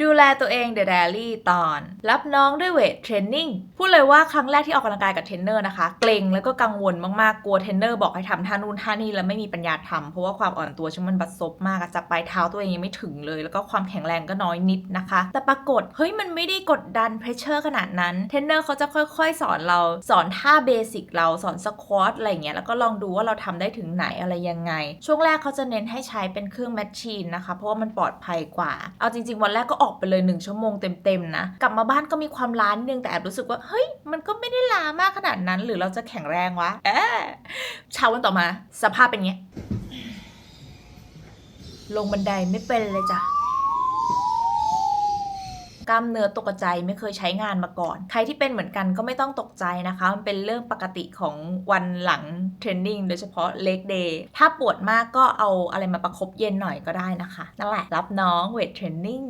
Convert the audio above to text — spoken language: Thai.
ดูแลตัวเอง The Diary ตอน รับน้องด้วยเวทเทรนนิ่งพูดเลยว่าครั้งแรกที่ออกกำลังกายกับเทรนเนอร์นะคะ เกรงแล้วก็กังวลมากๆ กลัวเทรนเนอร์บอกให้ทำท่านู่นท่านี่แล้วไม่มีปัญญาทำเพราะว่าความอ่อนตัวฉันมันบัดซบมากอะจับปลายเท้าตัวเองยังไม่ถึงเลย แล้วก็ความแข็งแรงก็น้อยนิดนะคะ แต่ปรากฏ เฮ้ยมันไม่ได้กดดันเพรสเชอร์ขนาดนั้นเทรนเนอร์เขาจะค่อยๆ สอนเราสอนท่าเบสิกเราสอนสควอตอะไรเงี้ยแล้วก็ลองดูว่าเราทำได้ถึงไหนอะไรยังไง ช่วงแรกเขาจะเน้นให้ใช้เป็นเครื่องแมชชีนนะคะเพราะว่ามันปลอดภัยกว่าเอาจริงๆวันแรกก็ออกไปเลย 1 ชั่วโมงเต็มๆนะ กลับมาบ้านก็มีความล้านิดนึงแต่แอบรู้สึกว่า เฮ้ย มันก็ไม่ได้ล้ามากขนาดนั้น หรือเราจะแข็งแรงวะเอ๊ะเช้าวันต่อมา สภาพเป็นเงี้ย ลงบันไดไม่เป็นเลยจ้ะกล้ามเนื้อตกใจไม่เคยใช้งานมาก่อน ใครที่เป็นเหมือนกันก็ไม่ต้องตกใจนะคะ มันเป็นเรื่องปกติของวันหลังเทรนนิ่งโดยเฉพาะเลกเดย์ถ้าปวดมากก็เอาอะไรมาประคบเย็นหน่อยก็ได้นะคะ นั่นแหละ รับน้องเวทเทรนนิ่ง